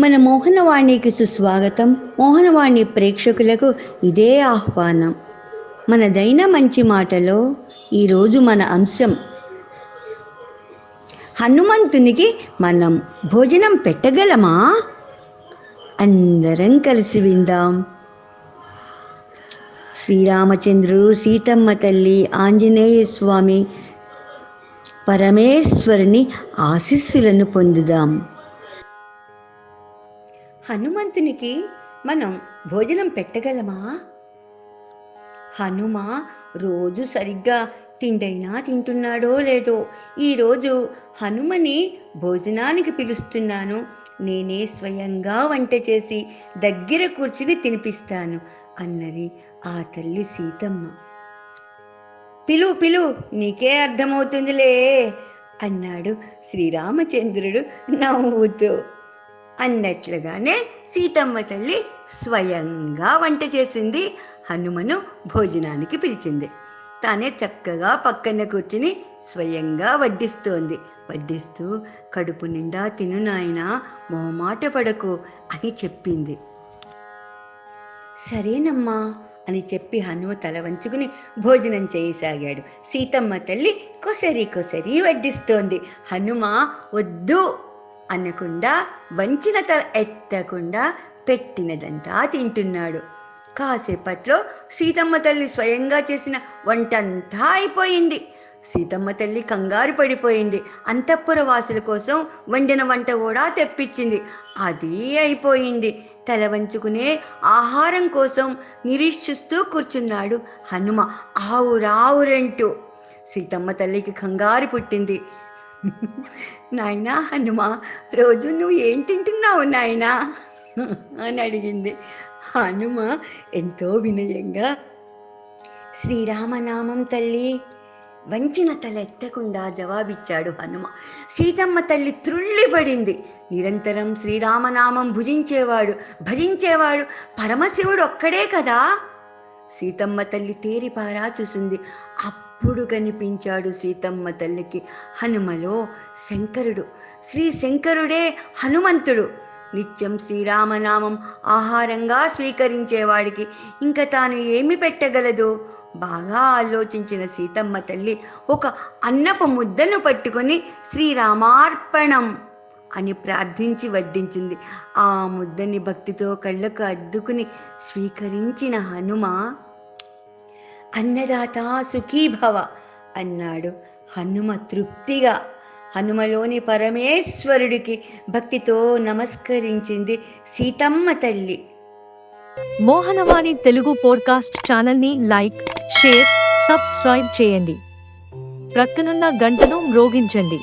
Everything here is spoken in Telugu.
మన మోహనవాణికి సుస్వాగతం. మోహనవాణి ప్రేక్షకులకు ఇదే ఆహ్వానం. మనదైన మంచి మాటలో ఈరోజు మన అంశం హనుమంతునికి మనం భోజనం పెట్టగలమా? అందరం కలిసి విందాం. శ్రీరామచంద్రుడు సీతమ్మ తల్లి ఆంజనేయ స్వామి పరమేశ్వరుని ఆశీస్సులను పొందుదాం. హనుమంతునికి మనం భోజనం పెట్టగలమా? హనుమ రోజు సరిగ్గా తిండైనా తింటున్నాడో లేదో ఈరోజు హనుమని భోజనానికి పిలుస్తున్నాను. నేనే స్వయంగా వంట చేసి దగ్గర కూర్చుని తినిపిస్తాను అన్నది ఆ తల్లి సీతమ్మ. పిలు పిలు నీకే అర్థమవుతుందిలే అన్నాడు శ్రీరామచంద్రుడు నవ్వుతూ. అన్నట్లుగానే సీతమ్మ తల్లి స్వయంగా వంట చేసింది. హనుమను భోజనానికి పిలిచింది. తానే చక్కగా పక్కన కూర్చుని స్వయంగా వడ్డిస్తోంది. వడ్డిస్తూ కడుపు నిండా తిను నాయన మొహమాట పడకు అని చెప్పింది. సరేనమ్మా అని చెప్పి హనుమ తల వంచుకుని భోజనం చేయసాగాడు. సీతమ్మ తల్లి కొసరి కొసరి వడ్డిస్తోంది. హనుమ వద్దు అనకుండా వంచిన తల ఎత్తకుండా పెట్టినదంతా తింటున్నాడు. కాసేపట్లో సీతమ్మ తల్లి స్వయంగా చేసిన వంటంతా అయిపోయింది. సీతమ్మ తల్లి కంగారు పడిపోయింది. అంతఃపుర వాసుల కోసం వండిన వంట కూడా తెప్పించింది. అది అయిపోయింది. తల వంచుకునే ఆహారం కోసం నిరీక్షిస్తూ కూర్చున్నాడు హనుమ ఆవురావురంటూ. సీతమ్మ తల్లికి కంగారు పుట్టింది. నాయనా హనుమ రోజు నువ్వు ఏం తింటున్నావు నాయనా? అని అడిగింది. హనుమ ఎంతో వినయంగా శ్రీరామనామం తల్లి వంచిన తల ఎత్తకుండా జవాబిచ్చాడు హనుమ. సీతమ్మ తల్లి త్రుళ్ళిపడింది. నిరంతరం శ్రీరామనామం భుజించేవాడు భజించేవాడు పరమశివుడు ఒక్కడే కదా? సీతమ్మ తల్లి తేరిపారా చూసింది. అప్పుడు కనిపించాడు సీతమ్మ తల్లికి. హనుమలో శంకరుడు. శ్రీ శంకరుడే హనుమంతుడు. నిత్యం శ్రీరామనామం ఆహారంగా స్వీకరించేవాడికి. ఇంకా తాను ఏమి పెట్టగలదు? బాగా ఆలోచించిన సీతమ్మ తల్లి ఒక అన్నపు ముద్దను పట్టుకొని శ్రీరామార్పణం అని ప్రార్థించి వడ్డించింది. ఆ ముద్దని భక్తితో కళ్ళకు అద్దుకుని స్వీకరించిన హనుమ అన్నదాత సుఖీభవ అన్నాడు. హనుమ తృప్తిగా. హనుమలోని పరమేశ్వరుడికి భక్తితో నమస్కరించింది సీతమ్మ తల్లి. మోహనవాణి తెలుగు పోడ్కాస్ట్ ఛానల్ని లైక్ షేర్ సబ్స్క్రైబ్ చేయండి. ప్రక్కనున్న గంటను మ్రోగించండి.